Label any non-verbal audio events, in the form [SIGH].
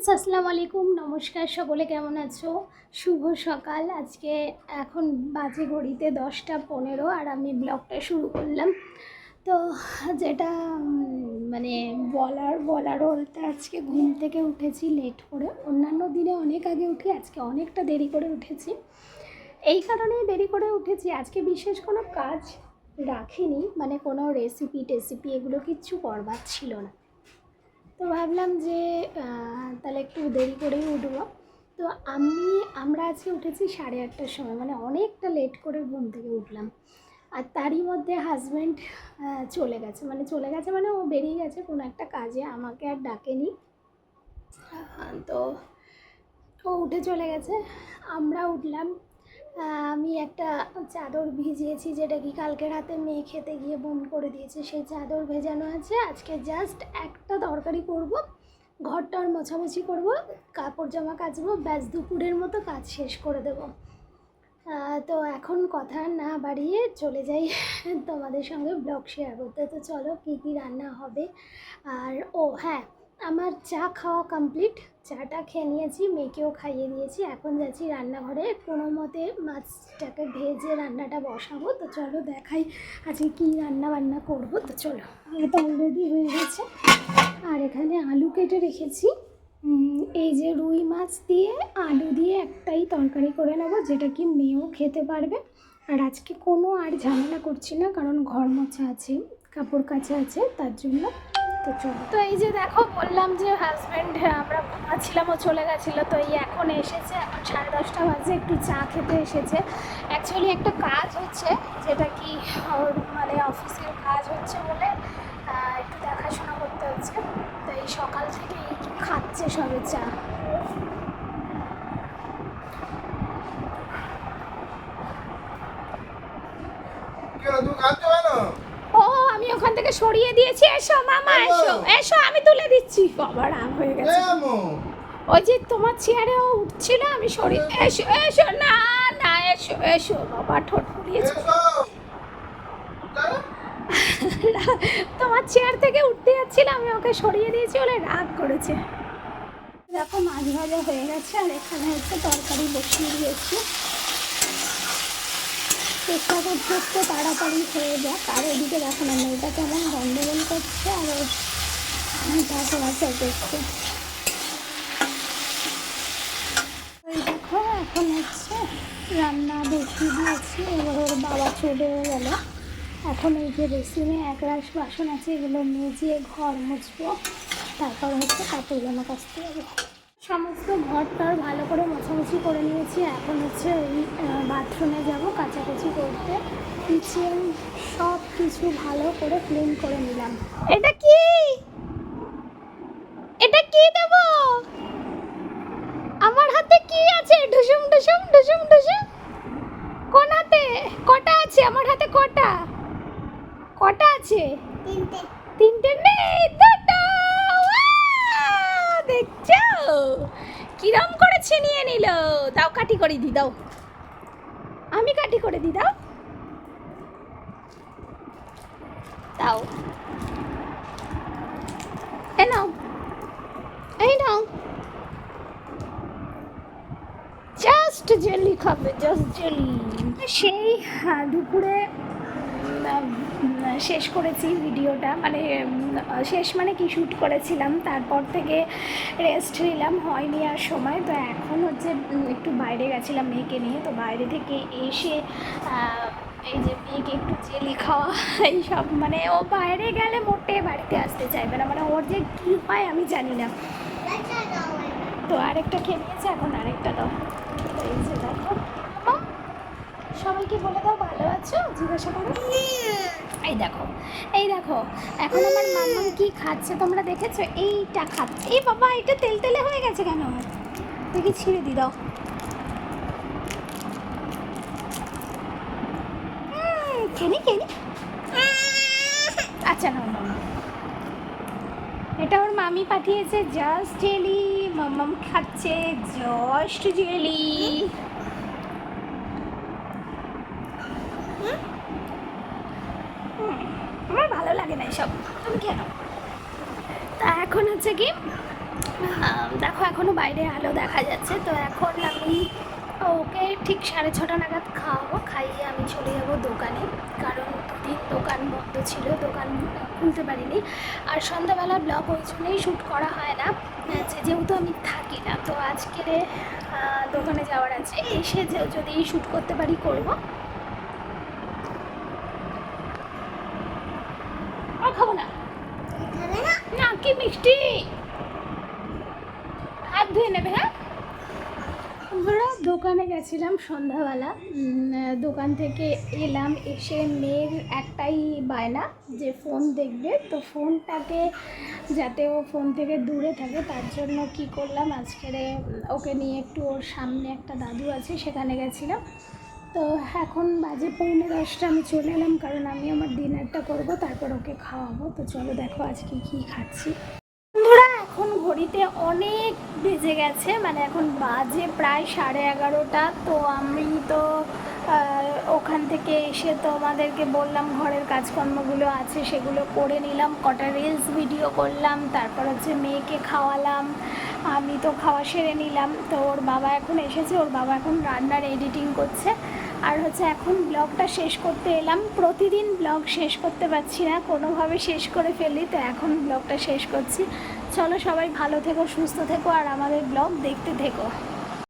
Friends, আসসালামু আলাইকুম। নমস্কার সকলে, কেমন আছো? শুভ সকাল। আজকে এখন বাজে ঘড়িতে দশটা পনেরো আর আমি ব্লগটা শুরু করলাম। তো যেটা মানে বলার বলার বলতে আজকে ঘুম থেকে উঠেছি লেট করে। অন্যান্য দিনে অনেক আগে উঠি, আজকে অনেকটা দেরি করে উঠেছি। এই কারণেই দেরি করে উঠেছি। আজকে বিশেষ কোনো কাজ রাখিনি মানে কোনো রেসিপি টেসিপি এগুলো কিচ্ছু করবার ছিল না। তো ভাবলাম যে তাহলে একটু দেরি করেই উঠবো। তো আমি, আমরা আজকে উঠেছি সাড়ে আটটার সময় মানে অনেকটা লেট করে ঘুম থেকে উঠলাম। আর তারই মধ্যে হাজব্যান্ড চলে গেছে। মানে চলে গেছে মানে ও বেরিয়ে গেছে, কোনো একটা কাজে আমাকে আর ডাকেনি। তো ও উঠে চলে গেছে। আমরা উঠলাম আমি একটা চাদর ভিজিয়েছি যেটা কি কালকে রাতে মেয়ে খেতে গিয়ে বন করে দিয়েছে। সেই চাদর ভেজানো আছে। আজকে জাস্ট একটা তরকারি করব। ঘরটার মোছামুছি করব। কাপড় জামা কাচবো। ব্যাস, দুপুরের মতো কাজ শেষ করে দেব। তো এখন কথা না বাড়িয়ে চলে যাই তোমাদের সঙ্গে ব্লগ শেয়ার করতে। তো চলো কী কী রান্না হবে? আর, ও হ্যাঁ আমার চা খাওয়া কমপ্লিট চাটা খেয়ে নিয়েছি, মেয়েকেও খাইয়ে দিয়েছি। এখন যাচ্ছি রান্নাঘরে। কোনো মতে মাছটাকে ভেজে রান্নাটা বসাবো। তো চলো দেখাই আজকে কী রান্না বান্না করব। তো চলো এটা অলরেডি হয়ে গেছে। আর এখানে আলু কেটে রেখেছি। এই যে রুই মাছ দিয়ে আলু দিয়ে একটাই তরকারি করে নেব, যেটা কি মেয়েও খেতে পারবে। আর আজকে কোনো আর ঝামেলা করছি না, কারণ ঘর মোছা আছে, কাপড় কাচা আছে, তার জন্য তো চলো। তো এই যে দেখো, বললাম যে হাজব্যান্ড আমরা ঘুমাচ্ছিলাম ও চলে গেছিল, তো এই এখন এসেছে, এখন সাড়ে দশটা বাজে, একটু চা খেতে এসেছে। অ্যাকচুয়ালি একটা কাজ হচ্ছে, যেটা কি ওর মানে অফিসের কাজ হচ্ছে বলে একটু দেখাশোনা করতে হচ্ছে। তো এই সকাল থেকে খাচ্ছে সবে চা? কি হলো, তুমি কাঁদছো কেন? ও আমি ওখান থেকে সরিয়ে দিয়েছি এসো মামা এসো এসো আমি তুলে দিচ্ছি। বাবা রাগ হয়ে গেছে। ওই যে তোমার চেয়ারে ও উঠছিল আমি সরিয়ে এসো এসো না না এসো এসো বাবা ঠোঁট ফুলিয়েছে। [LAUGHS] তোমার চেয়ার থেকে উঠতে যাচ্ছিল আমি ওকে সরিয়ে দিয়েছি বলে রাগ করেছে। দেখো মাছ ভাজা হয়ে গেছে আর এখানে হচ্ছে তরকারি বসিয়ে দিয়েছি। চেষ্টা করছি একটু তাড়াতাড়ি হয়ে যাক। আর এদিকে দেখো না, মেয়েটা কেমন গন্ডগোল করছে, আর দেখো, এখন হচ্ছে রান্না বসিয়ে দিয়েছি, এবার ওর বাবা চলে গেল। এখন এই যে বেসিনে এক রাশ বাসন আছে, এগুলো মেজিয়ে ঘর মুছবো, তারপর হচ্ছে কাপড় জামা কাচতে যাব সমস্ত ঘরটার ভালো করে মোছামুছি করে নিয়েছি। এখন হচ্ছে এই বাথরুমে যাব কাচাকুচি করতে। কিচেন সব কিছু ভালো করে ক্লিন করে নিলাম। এটা কি? এটা কি দেব? আমার হাতে কি আছে? ঢুসুম ঢুসুম ঢুসুম ঢুসুম। কোন হাতে? কটা আছে? আমার হাতে কটা? কটা আছে? তিনটে। তিনটে? নেই কিরম করে ছিনিয়ে নিল? দাও কাটি করে দি দাও। আমি কাটি করে দি দাও। দাও। এ নাও। এই নাও। জাস্ট জেলি খাবে জাস্ট জেলি সেই হ্যাঁ, দুপুরে শেষ করেছি ভিডিওটা। মানে শেষ মানে কি শ্যুট করেছিলাম, তারপর থেকে রেস্ট নিলাম, হয়নি আর সময়। তো এখন হচ্ছে একটু বাইরে গেছিলাম মেয়েকে নিয়ে। তো বাইরে থেকে এসে এই যে মেয়েকে একটু জেলি খাওয়া এইসব মানে ও বাইরে গেলে মোটে বাড়িতে আসতে চাইবে না। মানে ওর যে কী হয় আমি জানি না। তো আরেকটা খেয়ে নিয়েছে, এখন আরেকটা দাও। এই যে দেখো। সবাইকে বলে দাও ভালো আছো? জিজ্ঞাসা করো। এই দেখো এই দেখো, এখন আমার মাম্মাম কি খাচ্ছে তোমরা দেখেছ? এইটা খাচ্ছে। এই বাবা, এটা তেল তেলে হয়ে গেছে কেন? দেখি ছিঁড়ে দি দাও। কেনি কেনি? আচ্ছা না এটা ওর মামি পাঠিয়েছে জাস্ট জেলি মাম্মাম খাচ্ছে জাস্ট জেলি লাগে না কেন তা এখন হচ্ছে কি দেখো এখনও বাইরে আলো দেখা যাচ্ছে, তো এখন আমি ওকে ঠিক সাড়ে ছটা নাগাদ খাওয়াবো, খাইয়ে আমি চলে যাব দোকানে, কারণ দুদিন দোকান বন্ধ ছিল, দোকান খুলতে পারিনি। আর সন্ধ্যাবেলা ব্লগ ওই জন্যই শ্যুট করা হয় না যেহেতু আমি থাকি না, তো আজকে দোকানে যাওয়ার আছে, এসে যদি শ্যুট করতে পারি করব আর খাব না না কি মিষ্টি। হাত ধুয়ে নেবে হ্যাঁ? আমরা দোকানে গেছিলাম সন্ধ্যাবেলা। দোকান থেকে এলাম, এসে মেয়ের একটাই বায়না, যে ফোন দেখবে। তো ফোনটাকে, যাতে ও ফোন থেকে দূরে থাকে, তার জন্য কি করলাম? আজকের ওকে নিয়ে একটু ওর সামনে একটা দাদু আছে, সেখানে গেছিলাম। তো এখন বাজে পৌনে দশটা, আমি চলে এলাম কারণ আমি আমার ডিনারটা করব, তারপর ওকে খাওয়াবো। তো চলো দেখো আজকে কি খাচ্ছি। বন্ধুরা, এখন ঘড়িতে অনেক বেজে গেছে মানে এখন বাজে প্রায় সাড়ে এগারোটা। তো আমি তো ওখান থেকে এসে তো আমাদেরকে বললাম, ঘরের কাজকর্মগুলো আছে, সেগুলো করে নিলাম। কটা রিলস ভিডিও করলাম, তারপর হচ্ছে মেয়েকে খাওয়ালাম। আমি তো খাওয়া সেরে নিলাম। তো ওর বাবা এখন এসেছে, ওর বাবা এখন রান্নার এডিটিং করছে। আর হচ্ছে এখন ব্লগটা শেষ করতে এলাম। প্রতিদিন ব্লগ শেষ করতে পারছি না, কোনোভাবে শেষ করে ফেলি, তো এখন ব্লগটা শেষ করছি। চলো সবাই ভালো থেকো, সুস্থ থেকো, আর আমাদের ব্লগ দেখতে থেকো।